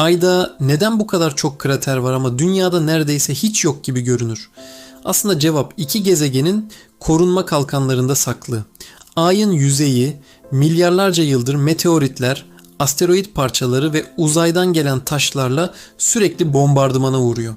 Ayda neden bu kadar çok krater var ama dünyada neredeyse hiç yok gibi görünür? Aslında cevap iki gezegenin korunma kalkanlarında saklı. Ayın yüzeyi milyarlarca yıldır meteoritler, asteroid parçaları ve uzaydan gelen taşlarla sürekli bombardımana uğruyor.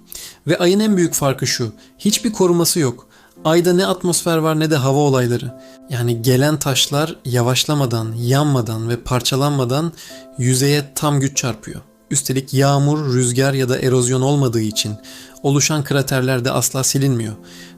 Ve ayın en büyük farkı şu. Hiçbir koruması yok. Ayda ne atmosfer var ne de hava olayları. Yani gelen taşlar yavaşlamadan, yanmadan ve parçalanmadan yüzeye tam güç çarpıyor. Üstelik yağmur, rüzgar ya da erozyon olmadığı için oluşan kraterler de asla silinmiyor.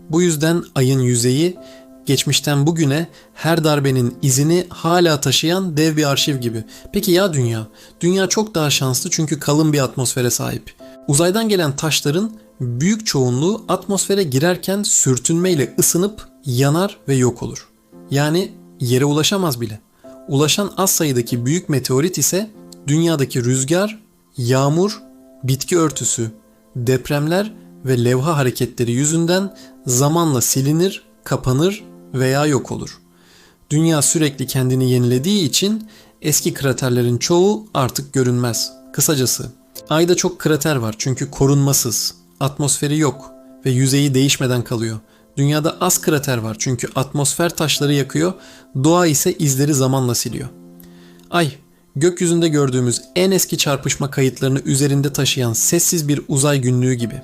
Bu yüzden ayın yüzeyi geçmişten bugüne her darbenin izini hala taşıyan dev bir arşiv gibi. Peki ya dünya? Dünya çok daha şanslı çünkü kalın bir atmosfere sahip. Uzaydan gelen taşların büyük çoğunluğu atmosfere girerken sürtünmeyle ısınıp yanar ve yok olur. Yani yere ulaşamaz bile. Ulaşan az sayıdaki büyük meteorit ise dünyadaki rüzgar, yağmur, bitki örtüsü, depremler ve levha hareketleri yüzünden zamanla silinir, kapanır veya yok olur. Dünya sürekli kendini yenilediği için eski kraterlerin çoğu artık görünmez. Kısacası Ayda çok krater var çünkü korunmasız, atmosferi yok ve yüzeyi değişmeden kalıyor. Dünyada az krater var çünkü atmosfer taşları yakıyor, doğa ise izleri zamanla siliyor. Ay, gökyüzünde gördüğümüz en eski çarpışma kayıtlarını üzerinde taşıyan sessiz bir uzay günlüğü gibi.